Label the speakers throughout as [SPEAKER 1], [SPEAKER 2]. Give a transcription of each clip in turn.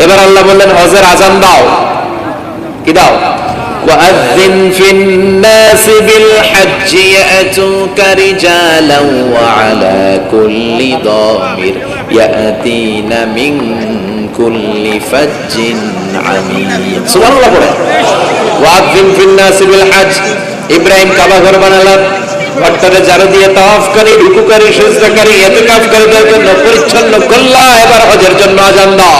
[SPEAKER 1] এবার আল্লাহ বললেন হজের আজান দাও কি দাও وأذن في الناس بالحج يأتوك رجالا وعلى كل ضامر يأتين من كل فج عميق سبحان الله বলে وأذن في الناس بالحج ইব্রাহিম কাবা ঘর বানালাম ঘরটারে জারো দিয়ে তাওয়াফ করে রুকু করে সুজদা করে ইতিকাফ করে দেওয়ার জন্য পরিচ্ছন্ন করলা এবার হজের জন্য আজান দাও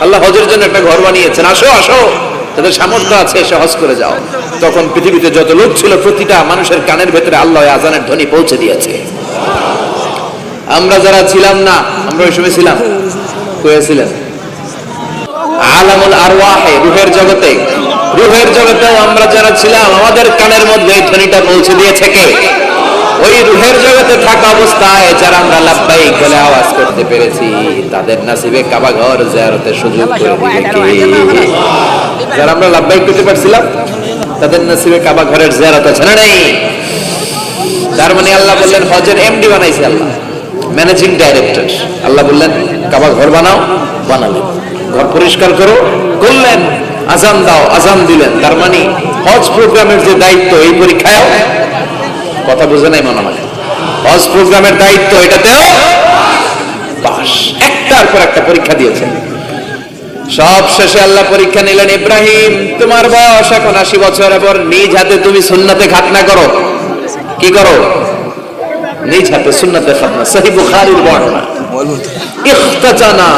[SPEAKER 1] আল্লাহ হজের জন্য একটা ঘর বানিয়েছেন। আসো আসো। তাদের সামর্থ্য আছে, এসে হজ করে যাও। তখন পৃথিবীতে যত লোক ছিল, প্রতিটা মানুষের কানের ভেতরে আল্লাহ আজানের ধ্বনি পৌঁছে দিয়েছে। আমরা যারা ছিলাম না, আমরা ওই সময় ছিলাম। কয়েছিলেন আলামুল আরওয়াহে, রুহের জগতে। রুহের আমরা যারা ছিলাম, আমাদের কানের মধ্যে ধ্বনিটা পৌঁছে দিয়েছে কে? ওই রুহের জগতে থাকা অবস্থায় যারা আমরা লাভবাহিক বলে আওয়াজ করতে পেরেছি তাদের নাসিবে কাবা ঘর জিয়ারতের সুযোগ করে দিবে কে? যারা আমরা লাভবাহিক করতে পারছিলাম তাদের নাসিবে কাবা ঘরের জিয়ারত আছে না নেই? তার মানে আল্লাহ বললেন হজের এমডি বানাইছে আল্লাহ। ম্যানেজিং ডাইরেক্টর আল্লাহ বললেন কাবা ঘর বানাও বানালেন ঘর পরিষ্কার করো করলেন আজান দাও আজান দিলেন। তার মানে হজ প্রোগ্রামের যে দায়িত্ব এই পরীক্ষায় কথা বুঝে নাই মনে হয় হজ প্রোগ্রামের দায়িত্ব এটাতেও। পাস একটার পর একটা পরীক্ষা দিয়েছেন সব শেষে আল্লাহ পরীক্ষা নিলেন, ইব্রাহিম, তোমার বয়স এখন আশি বছর, এবার নিজ হাতে তুমি সুন্নাতে খাতনা করো। কি করো? নিজ হাতে সুন্নাতে খাতনা। সহি বুখারীর বর্ণনা। ইখতাজানা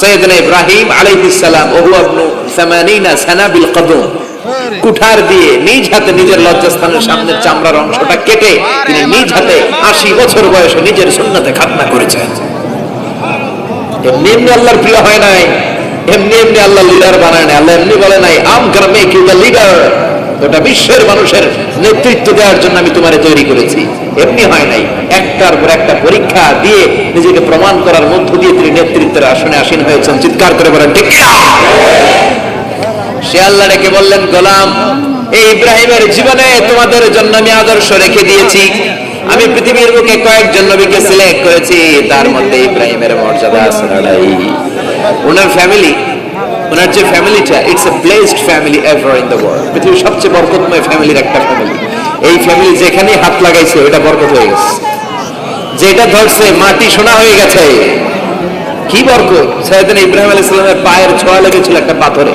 [SPEAKER 1] সাইয়েদনা ইব্রাহিম আলাইহিস সালাম, ওহু ইবনু 80 সানা বিল কদম। কুঠার দিয়ে নিজ হাতে নিজের লজ্জাস্থানের সামনের চামড়ার অংশটা কেটে তিনি নিজ হাতে আশি বছর বয়সে নিজের সুন্নাতে খাতনা করেছেন। এমনি এমনি আল্লাহর প্রিয় হয় নাই এমনি এমনি আল্লাহ লিডার বানায় নাই আল্লাহ এমনি বলে নাই আম কার মেক ইউ দ্য লিডার গোটা বিশ্বের মানুষের নেতৃত্ব দেওয়ার জন্য আমি তোমারে তৈরি করেছি। এমনি হয় নাই একটার পর একটা পরীক্ষা দিয়ে নিজেকে প্রমাণ করার মধ্য দিয়ে তিনি নেতৃত্বের আসনে আসীন হয়েছেন। চিৎকার করে বলেন ঠিক না?" সে আল্লাহ রেখে বললেন, গোলাম, এই ইব্রাহিমের জীবনে তোমাদের জন্য আমি আদর্শ রেখে দিয়েছি। আমি পৃথিবীর বুকে কয়েকজন নবীকে সিলেক্ট করেছি, তার মধ্যে ইব্রাহিমের মর্যাদা লড়াই ওনার ফ্যামিলি ওনার যে ফ্যামিলিটা it's a blessed family ever in the world পৃথিবীর সবচেয়ে বরকতময় ফ্যামিলির একটা ফ্যামিলি এই ফ্যামিলি যেখানে হাত লাগাইছে ওটা বরকত হয়ে গেছে। যেটা ধরছে, মাটি সোনা হয়ে গেছে। কি বরকত? সাইদিন ইব্রাহিম আলাইহিস সালামের পায়ের ছোঁয়া লেগেছিল একটা পাথরে।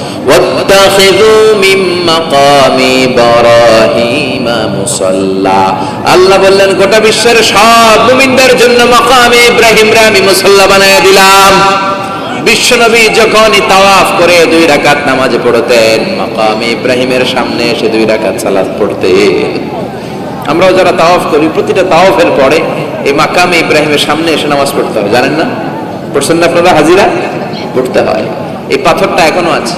[SPEAKER 1] واتخذوا من مقام إبراهيم মুসল্লা আল্লাহ বললেন গোটা বিশ্বের সব মুমিনদের জন্য মাকামে ইব্রাহিমরা আমি মুসল্লা বানায় দিলাম বিশ্বনবী যখনই তাওয়াফ করে দুই রাকাত নামাজ পড়তেন মাকামে ইব্রাহিমের সামনে এসে দুই রাকাত সালাত পড়তেন আমরাও যারা তাওয়াফ করি প্রতিটা তাওয়াফের পরে এই মাকামে ইব্রাহিমের সামনে এসে নামাজ পড়তে হয় জানেন না পড়ছেন না আপনারা হাজিরা পড়তে হয় এই পাথরটা এখনো আছে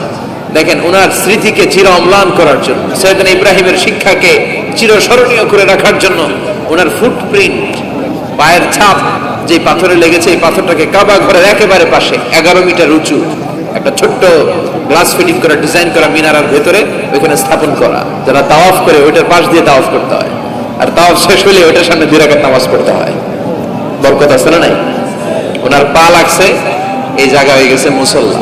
[SPEAKER 1] দেখেন ওনার স্মৃতিকে চির অম্লান করার জন্য, সৈয়দনা ইব্রাহিমের শিক্ষাকে চিরস্মরণীয় করে রাখার জন্য ওনার ফুটপ্রিন্ট পায়ের ছাপ যে পাথরে লেগেছে, এই পাথরটাকে কাবা ঘরের একেবারে পাশে, এগারো মিটার উঁচু, একটা ছোট্ট গ্লাস ফিটিং করা ডিজাইন করা মিনারার ভেতরে ওইখানে স্থাপন করা, যারা তাওয়াফ করে ওইটার পাশ দিয়ে তাওয়াফ করতে হয়। আর তাওয়াফ শেষ হলে ওইটার সামনে দুই রাকাত নামাজ পড়তে হয়। বরকত আছে না নাই? ওনার পা লাগছে, এই জায়গা হয়ে গেছে মুসল্লা।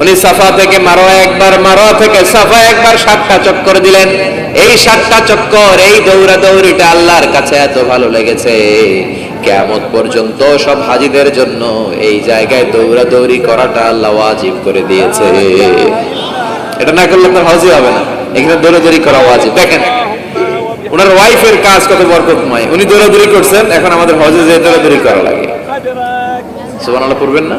[SPEAKER 1] উনি সাফা থেকে মারোয়া একবার, মারোয়া থেকে সাফা একবার সাতটা চক্কর দিলেন। এই সাতটা চক্কর, এই দৌড়া দৌড়িটা আল্লাহর কাছে এত ভালো লেগেছে। কেমন পর্যন্ত সব হাজিদের জন্য এই জায়গায় দৌড়া দৌড়ি করাটা আল্লাহ ওয়াজিব করে দিয়েছে। এটা না করলে আপনার হজই হবে না। এখানে দৌড়াদৌড়ি করা ওয়াজিব। দেখেন, ওনার ওয়াইফের কাজ কত বরকতময়। উনি দৌড়াদৌড়ি করছেন, এখন আমাদের হজে যে দৌড়াদৌড়ি করা লাগে। সুবহানাল্লাহ পড়বেন না?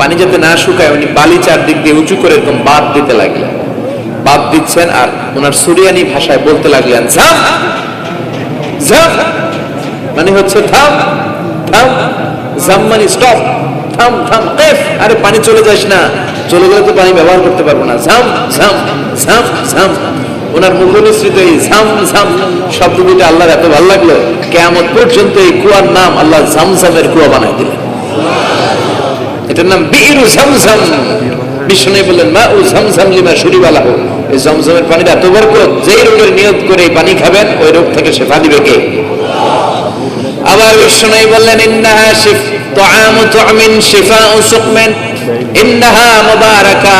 [SPEAKER 1] পানি যাতে না শুকায়, উনি বালি চারদিক দিয়ে উঁচু করে এরকম বাদ দিতে লাগলেন। বাদ দিচ্ছেন আর ওনার সুরিয়ানি ভাষায় বলতে লাগলেন মানে হচ্ছে জাম মানে স্টপ থাম থাম, কেফ। আরে পানি চলে যাস না, চলে গেলে তো পানি ব্যবহার করতে পারব না। ঝাম ঝাম ঝাম ঝাম ওনার মুখ এই ঝাম ঝাম শব্দ দুটো আল্লাহর এত ভালো লাগল কেমন পর্যন্ত এই কুয়ার নাম আল্লাহ ঝামঝামের কুয়া বানাই দিলেন। সুরিবালা হোক এই ঝমঝমের পানিটা এত বরকত, যেই রোগের নিয়োগ করে পানি খাবেন, ওই রোগ থেকে শেফা দিবে কে? আবার বিষ্ণু বললেন, ইন্নাহা শিফ শিফাউ সুকমিন ইন্নাহা মুবারাকা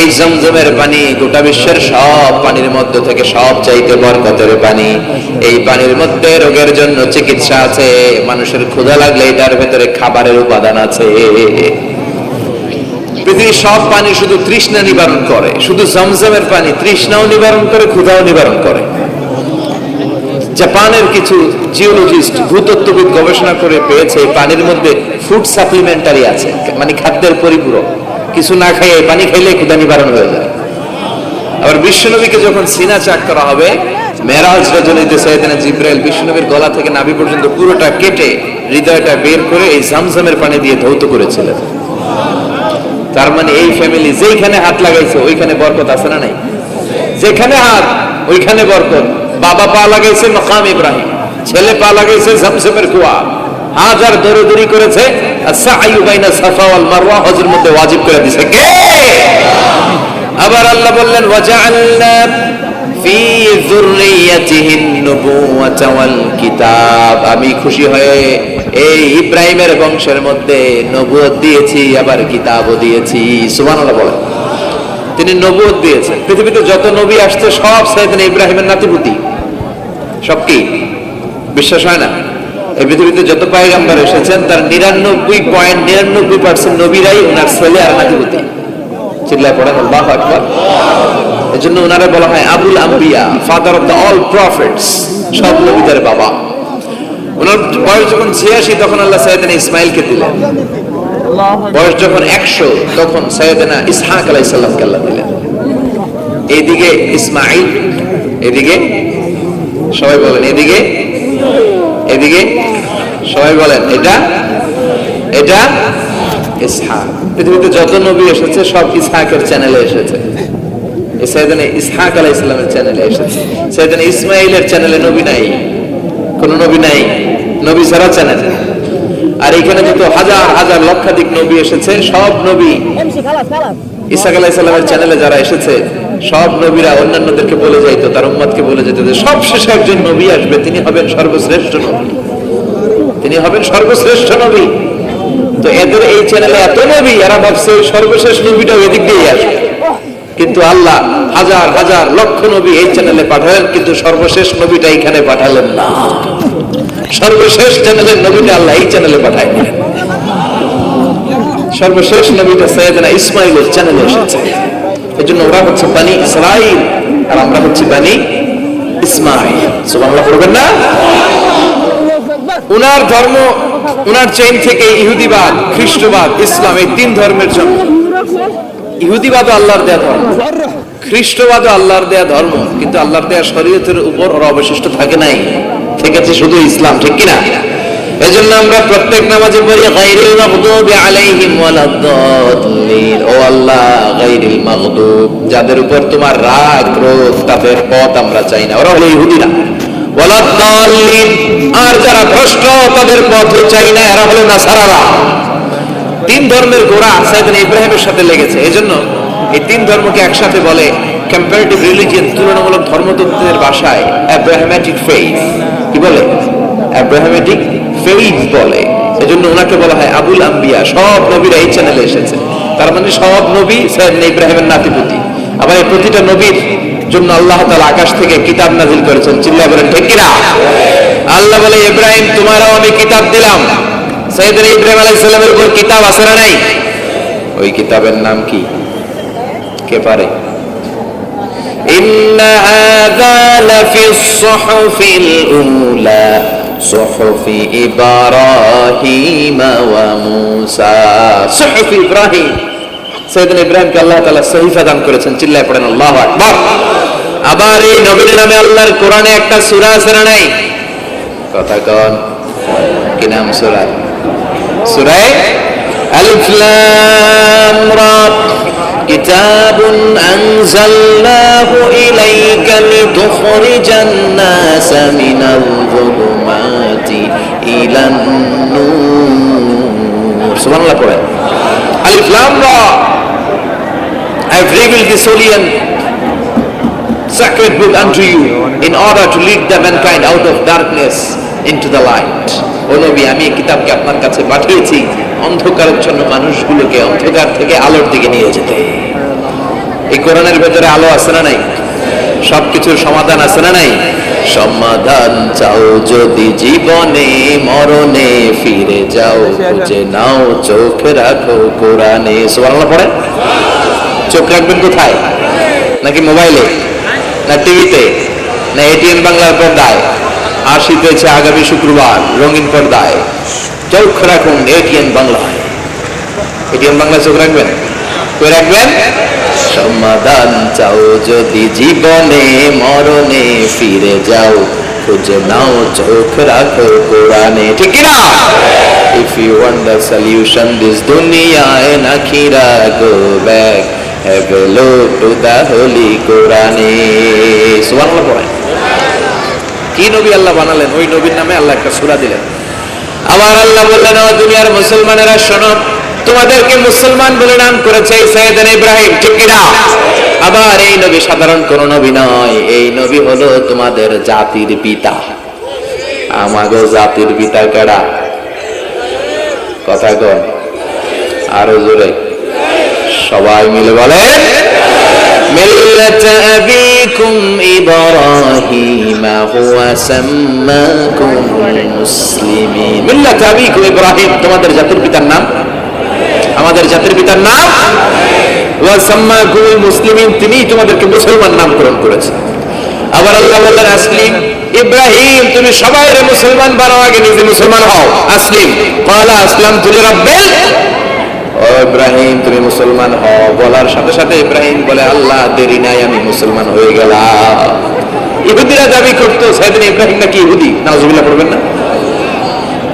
[SPEAKER 1] এই জমজমের পানি গোটা বিশ্বের সব পানির মধ্যে থেকে সব চাইতে বরকতের পানি। এই পানির মধ্যে রোগের জন্য চিকিৎসা আছে। মানুষের ক্ষুধা লাগলে এটার ভেতরে খাবারের উপাদান আছে। পৃথিবীর সব পানি শুধু তৃষ্ণা নিবারণ করে। শুধু জমজমের পানি তৃষ্ণাও নিবারণ করে, ক্ষুধাও নিবারণ করে। জাপানের কিছু জিওলজিস্ট ভূতত্ত্ববিদ গবেষণা করে পেয়েছে পানির মধ্যে ফুড সাপ্লিমেন্টারি আছে মানে খাদ্যের পরিপূরক। কিছু না খাইয়ে পানি খাইলে ক্ষুধা নিবারণ হয়ে যায়। আবার বিশ্বনবীকে যখন সিনা চাক করা হবে, মেরাজ রজনীতে জিব্রাইল বিশ্বনবীর গলা থেকে নাভি পর্যন্ত পুরোটা কেটে হৃদয়টা বের করে এই জামজামের পানি দিয়ে ধৌত করেছিলেন। তার মানে এই ফ্যামিলি যেইখানে হাত লাগাইছে, ওইখানে বরকত আছে না নাই? যেখানে হাত, ওইখানে বরকত। বাবা পা লাগাইছে মকাম ইব্রাহিম। ছেলে পা লাগাইছে ঝমঝমের কুয়া। হাজার দৌড়দৌড়ি করেছে। আমি খুশি হয়ে এই ইব্রাহিমের বংশের মধ্যে নবুয়ত দিয়েছি, আবার কিতাবও দিয়েছি। সুবহানাল্লাহ বলেন। তিনি নবুয়ত দিয়েছেন। পৃথিবীতে যত নবী আসছে, সব সাইদিন ইব্রাহিমের নাতিপুতি। সব কি? বিশ্বাস হয় না? এই পৃথিবীতে যত পায়গাম্বার এসেছেন, তার নিরানব্বই পয়েন্ট নিরানব্বই পার্সেন্ট নবীরাই ওনার ছেলে আর নাতিপুতি। চিল্লায় পড়েন, আল্লাহ আকবার। এই জন্য ওনারা বলা হয় আবুল আম্বিয়া father of the all prophets সব নবীদের বাবা। ওনার বয়স যখন ছিয়াশি, তখন আল্লাহ সাইদিন ইসমাইলকে দিলেন। বয়স যখন একশো, তখন সৈয়দনা ইসহাক আলাইসাল্লামকে আল্লাহ দিলেন। এইদিকে ইসমাইল এদিকে সবাই বলেন এদিকে? এদিকে? সবাই বলেন এটা? এটা? ইসহাক। পৃথিবীতে যত নবী এসেছে সব ইসহাকের চ্যানেলে এসেছে। ইসহাক আলাহ ইসলামের চ্যানেলে এসেছে। ইসমাইলের চ্যানেলে নবী নাই। কোন নবী নাই। নবী ছাড়া চ্যানেল আর এখানে যত হাজার হাজার লক্ষাধিক নবী এসেছে সব নবী ইসাক আলাহ ইসলামের চ্যানেলে যারা এসেছে সব নবীরা অন্যান্যদেরকে বলে যাইতো, তার উম্মতকে বলে যেত যে সবশেষে একজন নবী আসবে, তিনি হবেন সর্বশ্রেষ্ঠ নবী। তিনি হবেন সর্বশ্রেষ্ঠ নবী। তো এদের এই চ্যানেলে এত নবী, এরা ভাবছে ওই সর্বশেষ নবীটাও এদিক দিয়ে আসবে। কিন্তু আল্লাহ হাজার হাজার লক্ষ নবী এই চ্যানেলে পাঠালেন, কিন্তু সর্বশেষ নবীটা এখানে পাঠালেন না। সর্বশেষ চ্যানেলের নবীটা আল্লাহ এই চ্যানেলে পাঠায় সর্বশেষ নবীটা সৈয়দনা ইসমাইলের চ্যানেলে এসেছে। এই জন্য ওরা হচ্ছে বানি ইসরাইল আর আমরা হচ্ছে বানি ইসমাইল পড়বেন না? উনার ধর্ম, উনার চেইন থেকে ইহুদিবাদ, খ্রিস্টবাদ, ইসলাম, এই তিন ধর্মের ইহুদিবাদ আল্লাহর দেয়া ধর্ম আল্লাহর দেয়া ধর্ম, কিন্তু আল্লাহর দেয়া শরীয়তের উপর ওরা অবশিষ্ট থাকে নাই। থেকেছে শুধু ইসলাম, ঠিক কিনা? এজন্য আমরা প্রত্যেক নামাজে যাদের উপর তোমার রাগ ক্রোধ তাদের পথ আমরা চাই না। ওরা হলো ইহুদিরা আর যারা ভ্রষ্ট, তাদের পথ চাই না। এরা হলো নাসারারা। তিন ধর্মের গোড়া সাইদান ইব্রাহিমের সাথে লেগেছে। এজন্য এই তিন ধর্মকে একসাথে বলে কম্পারেটিভ রিলিজিয়ন তুলনামূলক ধর্মতত্ত্বের ভাষায় অ্যাব্রাহামেটিক ফেইথ কি বলে? অ্যাব্রাহামেটিক ফেইথ বলে এজন্য ওনাকে বলা হয় আবুল আম্বিয়া সব নবীরা এই চ্যানেলে এসেছে তার মানে সব নবী সাইদান ইব্রাহিমের নাতিপুতি আবার এই প্রতিটা নবীর জন্য আল্লাহ তাআলা আকাশ থেকে কিতাব নাজিল করেছেন চিল্লা বলেন ঠিক কিনা আল্লাহ বলে ইব্রাহিম তোমারও আমি কিতাব দিলাম সৈয়দনা ইব্রাহিম আলাইহিস সালামের উপর কিতাব আছে না নাই ওই কিতাবের নাম কি কে পারে إن هذا لفي الصحف الأولى صحف إبراهيم وموسى صحف إبراهيم সৈয়দনা ইব্রাহিমকে আল্লাহ তাআলা সহিফা দান করেছেন চিল্লায় পড়েন আল্লাহু আকবার আবার এই নবীর নামে আল্লাহর কোরআনে একটা সূরা আছে না নাই কথা কন কি নাম সূরা সূরায় আলিফ লাম রা كتاب أنزلناه إليك لتخرج الناس من الظلمات إلى النور سبحان الله قرآن ألف لام را I've revealed this holy and sacred book unto you in order to lead the mankind out of darkness into the light ও নবী আমি এই কিতাবকে আপনার কাছে পাঠিয়েছি অন্ধকারের জন্য মানুষগুলোকে অন্ধকার থেকে আলোর দিকে নিয়ে যেতে এই কোরআনের ভেতরে আলো আছে না নাই? সবকিছুর সমাধান আছে না নাই? সমাধান চাও যদি জীবনে, মরণে ফিরে যাও, খুঁজে নাও, চোখ রাখো কোরআনে। সুবহানাল্লাহ পড়ে চোখ রাখবেন কোথায়? নাকি মোবাইলে? না টিভিতে? না এটিএম বাংলার পর্দায়? আসিত হয়েছে আগামী শুক্রবার, রঙিন পর্দায়। চোখ রাখুন এটিএম বাংলায়। এটিএম বাংলায় চোখ রাখবেন? কই রাখবেন? সমাধান চাও যদি জীবনে, মরণে ফিরে যাও, খুঁজে নাও, চোখ রাখো কোরআনে। ঠিক না you want the solution, this dunya and akhira go back have a look to the holy Quran সুবহানাল্লাহ পড়েন। কি নবী আল্লাহ বানালেন? ওই নবীর নামে আল্লাহ একটা সূরা দিলেন। আবার আল্লাহ বললেন দুনিয়ার মুসলমানেরা শোনো তোমাদেরকে মুসলমান বলে নাম করেছে সৈয়দনা ইব্রাহিম ঠিক কিনা আবার এই নবী সাধারণ কোন নবী নয় এই নবী হলো তোমাদের জাতির পিতা আমাগো জাতির পিতা কেডা কথা কন আরো জোরে সবাই মিলে বলে ملة أبيكم إبراهيم هو سماكم المسلمين ملة أبيكم إبراهيم তোমাদের জাতির পিতার নাম আমাদের জাতির পিতার নাম। তিনি নামকরণ আসলিম। ইব্রাহিম, তুমি মুসলমান হও। বলার সাথে সাথে ইব্রাহিম বলে, আল্লাহ, দেরি নাই, আমি মুসলমান হয়ে গেলাম। ইহুদিরা দাবি করতো, সেদিন ইব্রাহিম নাকি ইহুদি? নাউজুবিল্লাহ, পড়বেন না।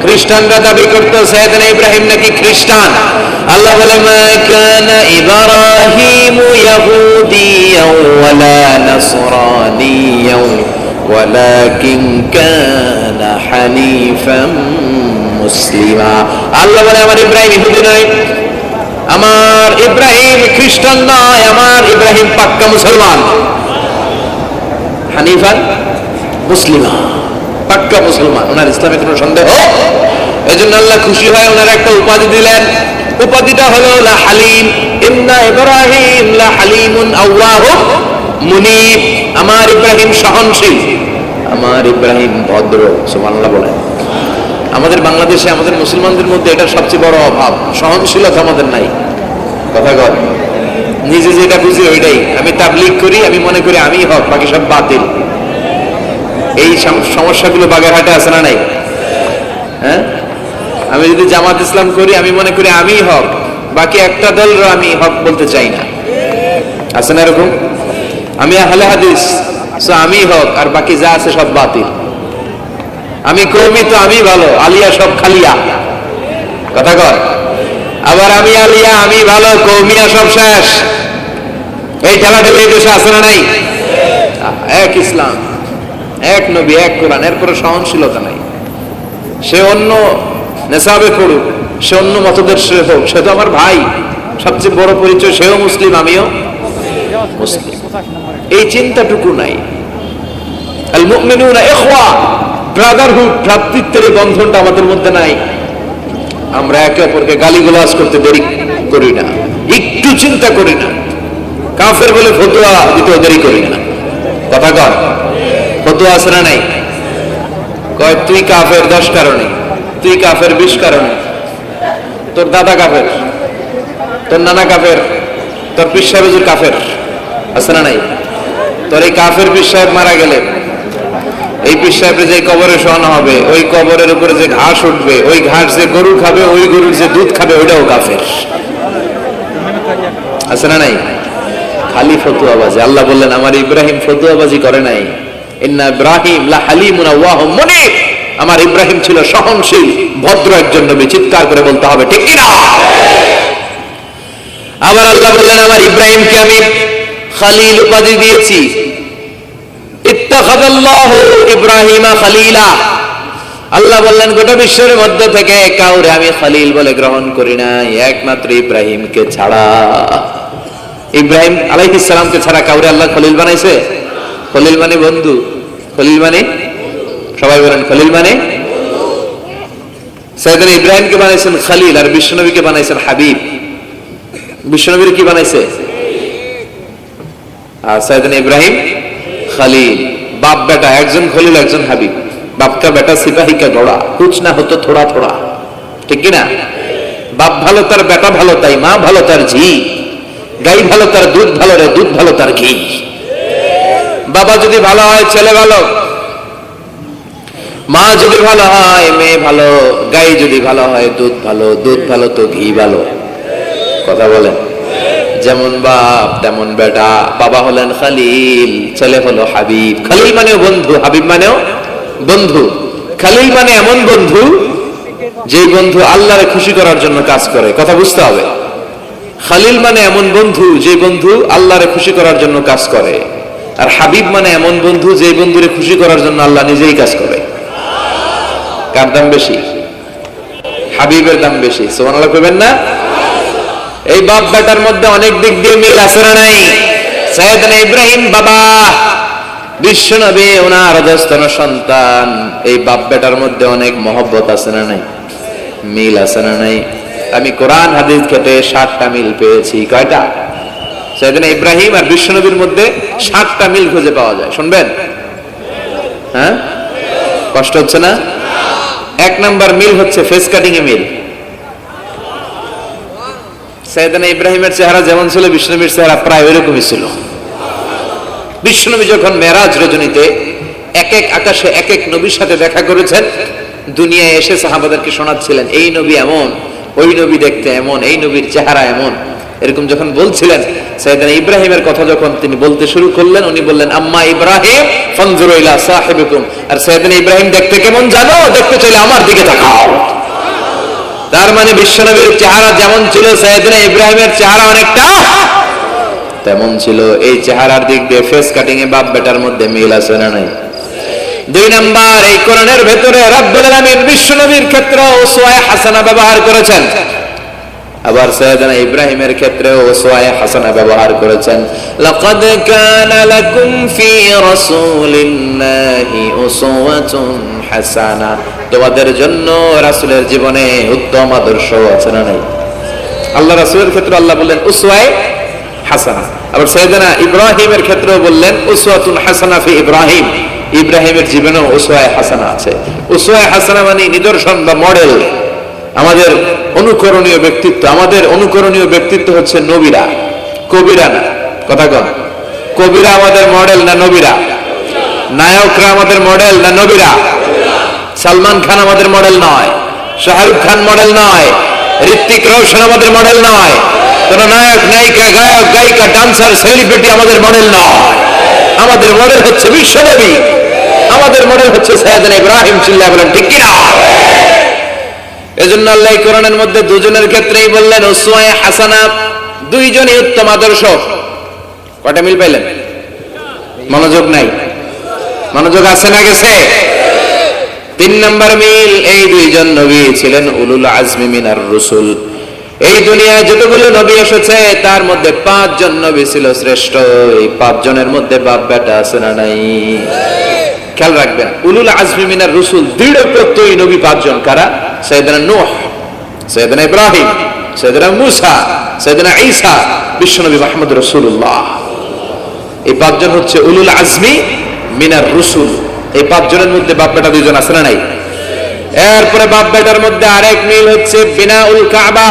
[SPEAKER 1] খ্রিস্টানরা দাবি করতো, সৈয়দনা ইব্রাহিম নাকি খ্রিস্টান? আল্লাহ বলে, মা কানা ইব্রাহিম ইয়াহুদিয়াও ওয়ালা নাসরানিয়াও ওয়ালাকিন কানা হানিফাম মুসলিমা। আল্লাহ বলে, আমার ইব্রাহিম ইহুদি নয়, আমার ইব্রাহিম খ্রিস্টান নয়, আমার ইব্রাহিম পাক্কা মুসলমান। হানিফান মুসলিমা। পাক্কা মুসলমান, ওনার ইসলামে কোনো সন্দেহ? এই জন্য আল্লাহ খুশি হয় ওনার একটা উপাধি দিলেন। উপাধিটা হলো, লা হালিম, ইন্না ইব্রাহিম লা হালিমুন মুনিব। আমার ইব্রাহিম সহনশীল। আমার ইব্রাহিম ভদ্র, সুবহানাল্লাহ বলেন। আমাদের বাংলাদেশে, আমাদের মুসলমানদের মধ্যে এটা সবচেয়ে বড় অভাব। সহনশীলতা আমাদের নাই। কথা কর নিজে যেটা বুঝি ওইটাই। আমি তাবলিগ করি, আমি মনে করি আমি হক, বাকি সব বাতিল। এই সম- সমস্যাগুলো বাগেরহাটে আছে না নাই? হ্যাঁ? আমি যদি জামাত ইসলাম করি, আমি মনে করি আমি হক। বাকি একটা দল আমি হক বলতে চাই না। আছে না এরকম? আমি আহলে হাদিস আমি হক, আর বাকি যা আছে সব বাতিল। আমি কৌমি তো আমি ভালো, আলিয়া সব খালিয়া। কথা কর আবার আমি আলিয়া, আমি ভালো কৌমিয়া সব শেষ। এই ঠেলাঠেলি এই দেশে আছে না নাই? এক ইসলাম। এক নবী, এক কোরআন। এর কোনো সহনশীলতা নাই। সে অন্য নেশাবে পড়ুক, সে অন্য মতদের সে হোক। সে তো আমার ভাই। সবচেয়ে বড় পরিচয়, সেও মুসলিম, আমিও মুসলিম। এই চিন্তাটুকু নাই। ব্রাদারহুড, ভ্রাতৃত্বের এই বন্ধনটা আমাদের মধ্যে নাই। আমরা একে অপরকে গালিগালাজ করতে দেরি করি না। একটু চিন্তা করি না। কাফের বলে ফতোয়া দিতে দেরি করি না। কথা কর ফতোয়া আছে না নাই? কয়, তুই কাফের দশ কারণে, তুই কাফের বিশ কারণে, তোর দাদা কাফের, তোর নানা কাফের, তোর পীর কাফের, আছে না নাই? তোর এই কাফের পীর মারা গেলে, এই পীর যে কবরে শোয়ানো হবে, ওই কবরের উপরে যে ঘাস উঠবে, ওই ঘাস যে গরু খাবে, ওই গরুর যে দুধ খাবে, ওইটাও কাফের। আছে না নাই? খালি ফতুয়াবাজি আল্লাহ বললেন, আমার ইব্রাহিম ফতুয়াবাজি করে নাই। ইব্রাহিম আমার ইব্রাহিম ছিল সহনশীল, ভদ্র একজন নবী। চিৎকার করে বলতে হবে, ঠিক আবার আল্লাহ বললেন আমার ইব্রাহিমকে আমি খালিল উপাধি দিয়েছি। ইব্রাহিমা খালিলা। আল্লাহ বললেন, গোটা বিশ্বের মধ্য থেকে কাউরে আমি খালিল বলে গ্রহণ করি নাই, একমাত্র ইব্রাহিমকে ছাড়া। ইব্রাহিম আলাইহিস ছাড়া কাউরে আল্লাহ খলিল বানাইছে? খলিল মানে বন্ধু। খলিল মানে? সবাই বলেন, খলিল মানে? সৈয়দনা ইব্রাহিমকে বানাইছেন খালিল আর বিশ্বনবীকে বানাইছেন হাবিব। বিশ্বনবীর কি বানাইছে? আর সৈয়দনা ইব্রাহিম, খালিল। বাপ বেটা, একজন খলিল, একজন হাবিব। বাপ কা বেটা সিপাহী কা ঘোড়া কুছ না হতো থোড়া থোড়া। ঠিক কি না? বাপ ভালো, তার বেটা ভালো, তাই মা ভালো, তার ঝি। গাই ভালো, তার দুধ ভালো রে, দুধ ভালো, তার ঘি। বাবা যদি ভালো হয়, ছেলে ভালো। মা যদি ভালো হয়, মেয়ে ভালো, গাই যদি ভালো হয়, দুধ ভালো দুধ ভালো তো ঘি ভালো। কথা বলেন। যেমন বাপ, তেমন বেটা। বাবা হলেন খালিল, ছেলে হলো হাবিব। খালিল মানেও বন্ধু, হাবিব মানেও বন্ধু। খালিল মানে এমন বন্ধু যে বন্ধু আল্লাহরে খুশি করার জন্য কাজ করে। কথা বুঝতে হবে। খালিল মানে এমন বন্ধু যে বন্ধু আল্লাহরে খুশি করার জন্য কাজ করে। আর হাবিব মানে এমন বন্ধু যে বন্ধুরে খুশি করার জন্য আল্লাহ নিজেই কাজ করে। কার দাম বেশি? হাবিবের দাম বেশি। সোমান আল্লাহ করবেন না? এই বাপ বেটার মধ্যে অনেক দিক দিয়ে মিল আছে না নাই? সৈয়দনা ইব্রাহিম বাবা বিশ্ব নবী ওনার অধস্তন সন্তান। এই বাপ বেটার মধ্যে অনেক মহব্বত আছে না নাই? মিল আছে না নাই? আমি কোরআন, হাদিস ঘেটে ষাটটা মিল পেয়েছি। কয়টা? সৈয়দনা ইব্রাহিম আর বিশ্ব নবীর মধ্যে ষাটটা মিল খুঁজে পাওয়া যায়। শুনবেন? হ্যাঁ? কষ্ট হচ্ছে না? এক নাম্বার মিল হচ্ছে ফেস কাটিং এ মিল। ইব্রাহিমের চেহারা যেমন ছিল বিষ্ণবীর চেহারা প্রায় ওইরকমই ছিল। বিষ্ণবী যখন মেরাজ রজনীতে এক এক আকাশে এক এক নবীর সাথে দেখা করেছেন, দুনিয়ায় এসে সাহাবাদেরকে শোনাচ্ছিলেন, এই নবী এমন, ওই নবী দেখতে এমন, এই নবীর চেহারা এমন। এরকম যখন বলছিলেন, সৈয়দানা ইব্রাহিমের কথা যখন তিনি বলতে শুরু করলেন, উনি বললেন, আম্মা ইব্রাহিম, ফনজুরু ইলা আর সৈয়দানা ইব্রাহিম, দেখতে কেমন জানো? দেখতে চাইলে আমার দিকে তাকাও। তার মানে বিশ্বনবীর চেহারা যেমন ছিল, সৈয়দনা ইব্রাহিমের চেহারা অনেকটা তেমন ছিল। এই চেহারার দিক দিয়ে ফেস কাটিং এ বাপ বেটার মধ্যে মিল আছে না নাই? দুই নাম্বার, এই কোরআনের ভেতরে রব্বুল আলামিন বিশ্বনবীর ক্ষেত্রে ওসওয়ায়ে হাসানা ব্যবহার করেছেন। আবার সৈয়দনা ইব্রাহিমের ক্ষেত্রেও ওসওয়ায়ে হাসানা ব্যবহার করেছেন। লাকাদ কানা লাকুম ফি রাসূলিল্লাহি উসওয়াতুন হাসানা। তোমাদের জন্য রাসূলের জীবনে উত্তম আদর্শ আছে না নাই? আল্লাহ রাসূলের ক্ষেত্রে আল্লাহ বললেন, উসওয়ায়ে হাসানা। আবার সৈয়দনা ইব্রাহিমের ক্ষেত্রেও বললেন, উসওয়াতুন হাসানা ফি ইব্রাহিম। ইব্রাহিমের জীবনেও উসওয়ায়ে হাসানা আছে। উসওয়ায়ে হাসানা মানে নিদর্শন বা মডেল আমাদের অনুকরণীয় ব্যক্তিত্ব, আমাদের অনুকরণীয় ব্যক্তিত্ব হচ্ছে নবীরা, কবিরা না, কথা কন। কবিরা আমাদের মডেল না নবীরা? নায়করা আমাদের মডেল না নবীরা? সালমান খান আমাদের মডেল নয়, শাহরুখ খান মডেল নয় ঋত্বিক রোশন আমাদের মডেল নয়, কোন নায়ক, নায়িকা, গায়ক, গায়িকা ডান্সার সেলিব্রিটি আমাদের মডেল নয়। আমাদের মডেল হচ্ছে বিশ্বনবী, আমাদের মডেল হচ্ছে সৈয়দনা ইব্রাহিম চিল্লাহ বলেন, ঠিক কিনা? এজন্য আল্লাহ কোরআনের মধ্যে দুজনের ক্ষেত্রেই বললেন, উসওয়ায়ে হাসানা, দুইজনই উত্তম আদর্শ। কয়টা মিল পাইলেন? মনোযোগ নাই। মনোযোগ আছে না গেছে? তিন নম্বর মিল, এই দুইজন নবী ছিলেন উলুল আজমি মিনার রসুল। এই দুনিয়ায় যতগুলো নবী এসেছে, তার মধ্যে পাঁচজন নবী ছিল শ্রেষ্ঠ। এই পাঁচজনের মধ্যে বাপ বেটা আছে না নাই? খেয়াল রাখবেন, উলুল আজমি মিনার রসুল দৃঢ় প্রত্যয়ী নবী পাঁচজন। কারা? সৈয়দনা নূহ সৈয়দনা ইব্রাহিম সৈয়দনা মুসা সৈয়দনা ঈসা বিশ্বনবী রসুল্লাহ এই পাঁচজন হচ্ছে উলুল আজমি মিনার রসুল। এই পাঁচজনের মধ্যে বাপ বেটা দুইজন আছে না নাই? এরপরে বাপ বেটার মধ্যে আরেক মিল হচ্ছে বিনা উল কাবা।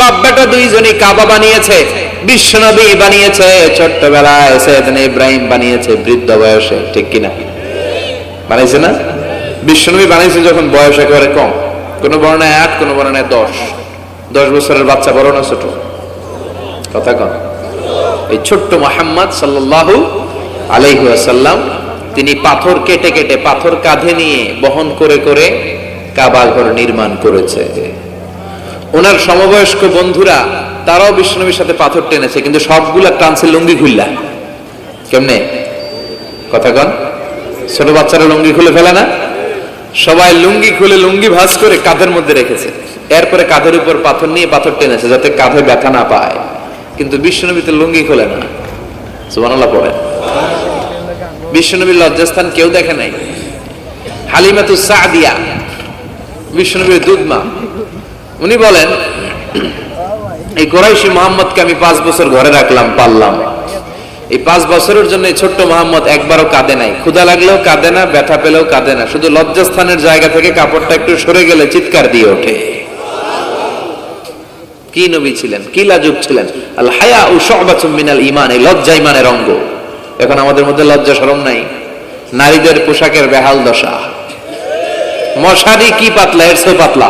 [SPEAKER 1] বাপ বেটা দুইজনই কাবা বানিয়েছে বিশ্বনবী বানিয়েছে, ছোট্টবেলায় সৈয়দনা ইব্রাহিম বানিয়েছে, বৃদ্ধ বয়সে, ঠিক কিনা? বানাইছে না? বিশ্বনবী বানাইছে যখন বয়স একেবারে কম। কোন বর্ণায় আট, কোন বর্ণায় দশ। দশ বছরের বাচ্চা বড় না ছোট? কথা কন। এই ছোট্ট মোহাম্মদ সাল্লাল্লাহু আলাইহি ওয়াসাল্লাম, তিনি পাথর কেটে কেটে পাথর কাঁধে নিয়ে বহন করে করে কাবা ঘর নির্মাণ করেছে। ওনার সমবয়স্ক বন্ধুরা, তারাও বিষ্ণবীর সাথে পাথর টেনেছে, কিন্তু সবগুলা টানছে লুঙ্গি খুললা। কেমনে? কথা কন। ছোট বাচ্চারা লুঙ্গি খুলে ফেলে না? সবাই লুঙ্গি খুলে লুঙ্গি ভাঁজ করে কাঁধের মধ্যে রেখেছে। এরপরে কাঁধের উপর পাথর নিয়ে পাথর টেনেছে যাতে কাঁধে ব্যথা না পায়। কিন্তু বিশ্বনবীতে লুঙ্গি খোলে না। সুবহানাল্লাহ পড়ে বিশ্বনবীর লজ্জাস্থান কেউ দেখে নাই। হালিমাতু সাদিয়া, বিশ্বনবীর দুধমা। উনি বলেন, এই কোরাইশি মোহাম্মদকে আমি পাঁচ বছর ঘরে রাখলাম পারলাম এই পাঁচ বছরের জন্য এই ছোট্ট মোহাম্মদ একবারও কাঁদে নাই। ক্ষুধা লাগলেও কাঁদে না, ব্যথা পেলেও কাঁদে না। শুধু লজ্জাস্থানের জায়গা থেকে কাপড়টা একটু সরে গেলে চিৎকার দিয়ে ওঠে। কি নবী ছিলেন? কি লাজুক ছিলেন? আল হায়া ও মিনাল ইমান এই লজ্জা ইমানের অঙ্গ। এখন আমাদের মধ্যে লজ্জা শরম নাই। নারীদের পোশাকের বেহাল দশা। মশারি কি পাতলা, এর চেয়ে পাতলা।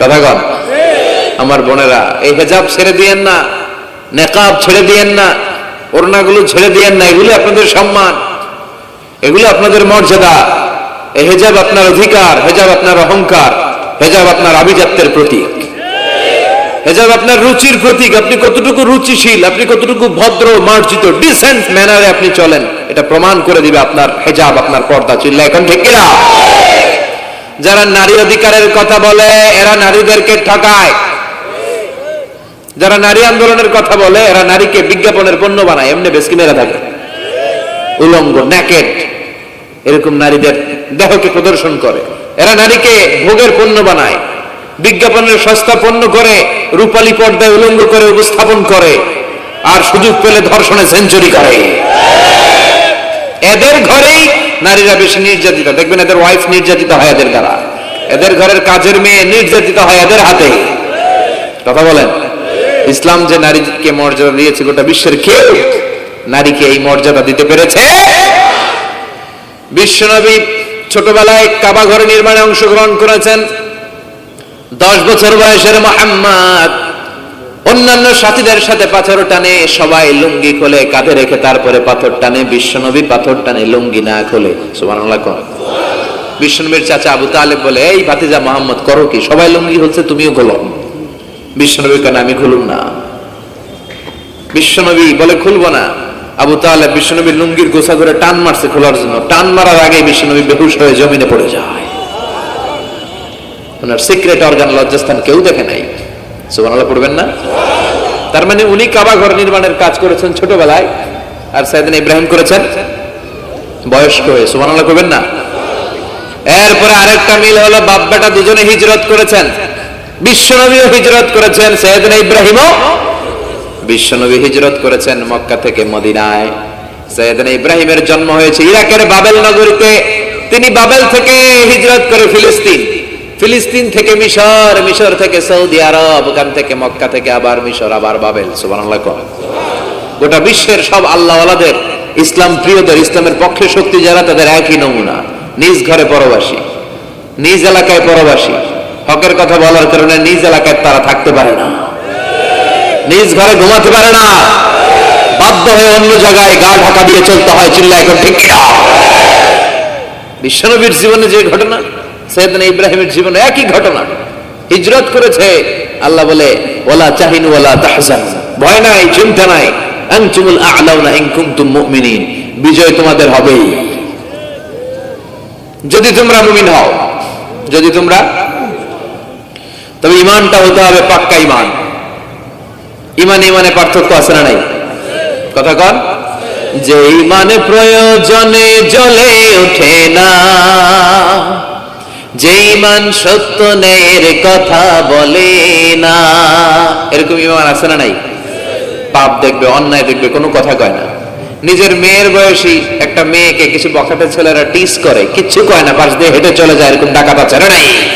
[SPEAKER 1] কথা কন। আমার বোনেরা, এই হেজাব ছেড়ে দিয়েন না, নেকাব ছেড়ে দিয়েন না। ওড়নাগুলো ছেড়ে দিয়েন না, এগুলো আপনাদের সম্মান। এগুলো আপনাদের মর্যাদা। এই হেজাব আপনার অধিকার, হেজাব আপনার অহংকার, হেজাব আপনার আভিজাত্যের প্রতীক। হেজাব আপনার রুচির প্রতীক, আপনি কতটুকু রুচিশীল, আপনি কতটুকু ভদ্র, মার্জিত ডিসেন্ট ম্যানারে আপনি চলেন, এটা প্রমাণ করে দিবে আপনার হেজাব, আপনার পর্দা চিল্লা। এখন ঠিক কিনা? যারা নারী অধিকারের কথা বলে, এরা নারীদেরকে ঠকায়। যারা নারী আন্দোলনের কথা বলে, এরা নারীকে বিজ্ঞাপনের পণ্য বানায়, এমনি বেশকি মেরা থাকে। উলঙ্গ ন্যাকেট এরকম নারীদের দেহকে প্রদর্শন করে। এরা নারীকে ভোগের পণ্য বানায়, বিজ্ঞাপনের সস্তা পণ্য করে, রূপালী পর্দায় উলঙ্গ করে উপস্থাপন করে, আর সুযোগ পেলে ধর্ষণে সেঞ্চুরি করে এদের ঘরেই নারীরা বেশি নির্যাতিত। দেখবেন এদের ওয়াইফ নির্যাতিত হয় এদের দ্বারা। এদের ঘরের কাজের মেয়ে নির্যাতিত হয় এদের হাতে কথা বলেন। ইসলাম যে নারীকে মর্যাদা দিয়েছে, গোটা বিশ্বের কেউ নারীকে এই মর্যাদা দিতে পেরেছে? বিশ্বনবী ছোটবেলায় কাবা ঘর নির্মাণে অংশগ্রহণ করেছেন। দশ বছর বয়সের মোহাম্মদ, অন্যান্য সাথীদের সাথে পাথর টানে, সবাই লুঙ্গি খোলে, কাঁধে রেখে তারপরে পাথর টানে, বিশ্বনবী পাথর টানে, লুঙ্গি না খোলে। বিশ্বনবীর চাচা আবু তালেব বলে, এই ভাতিজা মোহাম্মদ, করো কি? সবাই লুঙ্গি হচ্ছে তুমিও খোলো। বিশ্বনবী কেন আমি খুলুম না। বিশ্বনবী বলে খুলবো না। আবু তালেব বিশ্বনবীর লুঙ্গির গোসা ধরে টান মারছে খোলার জন্য। টান মারার আগে বিশ্বনবী বেহুশ হয়ে জমিনে পড়ে যায়। ওনার সিক্রেট অর্গান লজ্জাস্থান কেউ দেখে নাই। সুবহানাল্লাহ, পড়বেন না? তার মানে উনি কাবা ঘর নির্মাণের কাজ করেছেন ছোটবেলায়, আর সাইদিন ইব্রাহিম করেছেন? বয়স্ক হয়ে। সুবহানাল্লাহ করবেন না? এরপরে আরেকটা মিল হলো বাপ দুজনে হিজরত করেছেন। বিশ্বনবীও হিজরত করেছেন সৈয়দিন ইব্রাহিমও। বিশ্বনবী হিজরত করেছেন মক্কা থেকে মদিনায়। সৈয়দিন ইব্রাহিমের জন্ম হয়েছে ইরাকের বাবেল নগরীতে। তিনি বাবেল থেকে হিজরত করে ফিলিস্তিন। ফিলিস্তিন থেকে মিশর মিশর থেকে সৌদি আরব, ওখান থেকে মক্কা থেকে আবার মিশর, আবার বাবেল। সুবহানাল্লাহ গোটা বিশ্বের সব আল্লাহওয়ালাদের ইসলাম প্রিয়দের, ইসলামের পক্ষে শক্তি যারা, তাদের একই নমুনা। নিজ ঘরে পরবাসী, নিজ এলাকায় পরবাসী। হকের কথা বলার কারণে নিজ এলাকায় তারা থাকতে পারে না। নিজ ঘরে ঘুমাতে পারে না। বাধ্য হয়ে অন্য জায়গায় গা ঢাকা দিয়ে চলতে হয় চিল্লা এখন ঠিক বিশ্বনবীর জীবনে যে ঘটনা, সৈয়দনা ইব্রাহিমের জীবনে একই ঘটনা। হিজরত করেছে, আল্লাহ বলে ওলা চাহিন ওলা তাহজান। ভয় নাই, চিন্তা নাই। আনতুমুল আ'লাউনা ইন কুনতুম মুমিনিন। বিজয় তোমাদের হবেই। যদি তোমরা মুমিন হও, যদি তোমরা তবে ইমানটা হতে হবে পাক্কা ইমান ইমান ইমানে পার্থক্য আছে না নাই? কথা কন। যে ইমানে প্রয়োজনে জ্বলে ওঠে না। যে ইমান সত্য নের কথা বলে না। এরকম ইমান আছে না নাই? পাপ দেখবে, অন্যায় দেখবে, কোনো কথা কয় না। নিজের মেয়ের বয়সী একটা মেয়েকে কিছু বখাটে ছেলেরা টিস করে, কিচ্ছু কয় না, পাশ দিয়ে হেঁটে চলে যায়, এরকম ডাকাত আছে না নাই?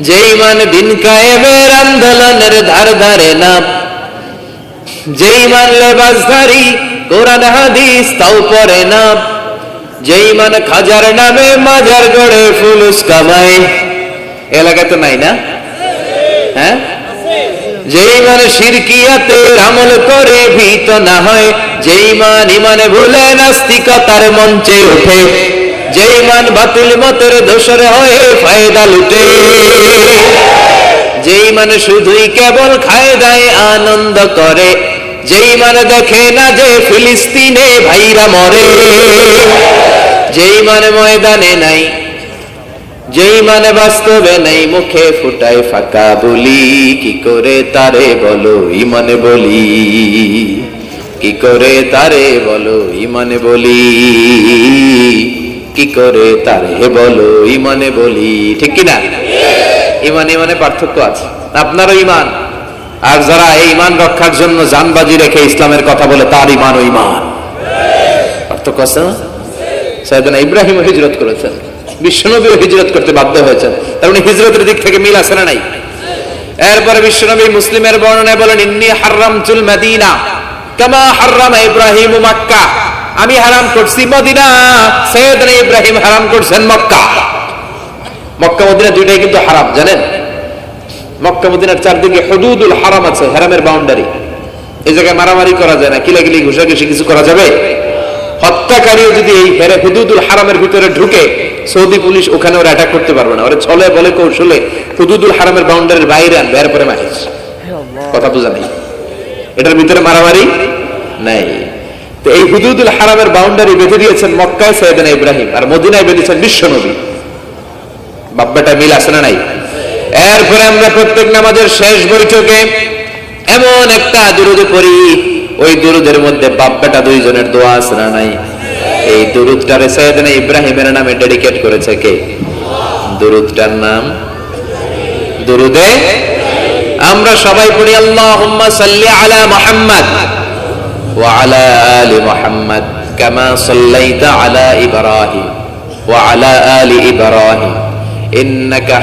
[SPEAKER 1] যেই মান দিন কায়েমের আন্দোলনের ধার ধারে না। যেই মান লেবাসধারী কোরআন, হাদিস তাও পড়ে না। যেই মান খাজার নামে মাজার গড়ে ফুলুস কামাই। এলাকা তো নাই না? হ্যাঁ? যেই মান শিরকিয়াতে আমল করে ভীত না হয় যেই মান ইমানে ভুলে নাস্তিকতার মঞ্চে ওঠে। যেই মান বাতিল মতের দোষরে হয়ে ফায়দা লুটে। যেই মানে শুধুই কেবল খায় দায় আনন্দ করে যেই মানে দেখে না যে ফিলিস্তিনে ভাইরা মরে। যেই মানে ময়দানে নাই যেই মানে বাস্তবে নেই, মুখে ফুটায় ফাঁকা বলি। কি করে তারে বলো ইমানে বলি? কি করে তারে বলো ইমানে বলি? কি করে তারে বলো? ইমানে বলি, ঠিক কিনা? ইমান, ইমানে পার্থক্য আছে। আপনারও ইমান। আর যারা এই ইমান রক্ষার জন্য জানবাজি রেখে ইসলামের কথা বলে, তার ইমান ও ইমান। পার্থক্য আছে? না ইব্রাহিম হিজরত করেছেন। বিশ্বনবীও হিজরত করতে বাধ্য হয়েছেন। তার মানে হিজরতের দিক থেকে মিল আছে না নাই? এরপরে বিশ্বনবী মুসলিমের বর্ণনায় বলেন, ইন্নি হারাম চুল মদিনা, কামা হারাম ইব্রাহিম মক্কা। আমি হারাম করছি মদিনা। সৈয়দনা ইব্রাহিম হারাম করছেন মক্কা। মক্কা মদিনা দুইটাই কিন্তু হারাম জানেন? মক্কা মদিনার চারদিকে হদুদুল হারাম আছে হারামের বাউন্ডারি এই জায়গায় মারামারি করা যায় না কিলাকিলি ঘুষাঘুষি কিছু করা যাবে? হত্যাকারীও যদি এই হেরে হুদুদুল হারামের ভিতরে ঢুকে সৌদি পুলিশ ওখানে ওরা অ্যাটাক করতে পারবে না। ওরা ছলে বলে কৌশলে হুদুদুল হারামের বাউন্ডারির বাইরে আনবে এরপরে মাহিস কথা বোঝা নেই। এটার ভিতরে মারামারি নাই। তো এই হুদুদুল হারামের বাউন্ডারি বেঁধে দিয়েছেন মক্কায় সৈয়দানা ইব্রাহিম আর মদিনায় বেঁধেছেন বিশ্বনবী বাব্বাটা মিল আছে না নাই? এরপরে আমরা প্রত্যেক নামাজের শেষ বৈঠকে এমন একটা দুরুদ পড়ি, ওই দুরুদের মধ্যে বাব্বাটা দুইজনের দোয়া আছে না নাই? এই দুরুদটারে সৈয়দনা ইব্রাহিমের নামে ডেডিকেট করেছে কে? দুরুদটার নাম? দুরুদে? আমরা সবাই পড়ি, আল্লাহুম্মা সাল্লি আলা মুহাম্মদ। ওয়া আলা আলি মুহাম্মদ কামা সাল্লাইতা আলা ইব্রাহিম ওয়া আলা আলি ইব্রাহিম ইন্নাকা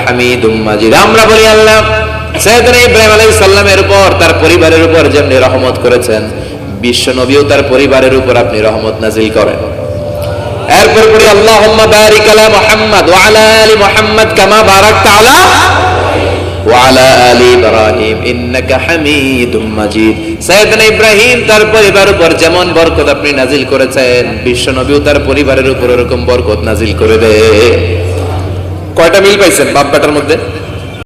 [SPEAKER 1] আমরা বলি, আল্লাহ সৈয়দনা ইব্রাহিম আলাইহিস সালামের উপর, তার পরিবারের উপর যেমনি রহমত করেছেন বিশ্ব নবীও তার পরিবারের উপর আপনি রহমত নাজিল করেন। এরপর পড়ি আল্লাহুম্মা বারিক আলা মুহাম্মদ ওয়া আলা আলি মুহাম্মদ কামা বারাকতা আলা وعلى آل إبراهيم إنك حميد مجيد سيدنا ইব্রাহিম তার পরিবারের উপর যেমন বরকত আপনি নাজিল করেছেন বিশ্ব নবীও তার পরিবারের উপর এরকম বরকত নাজিল করে দে কয়টা মিল পাইছেন বাপ বেটার মধ্যে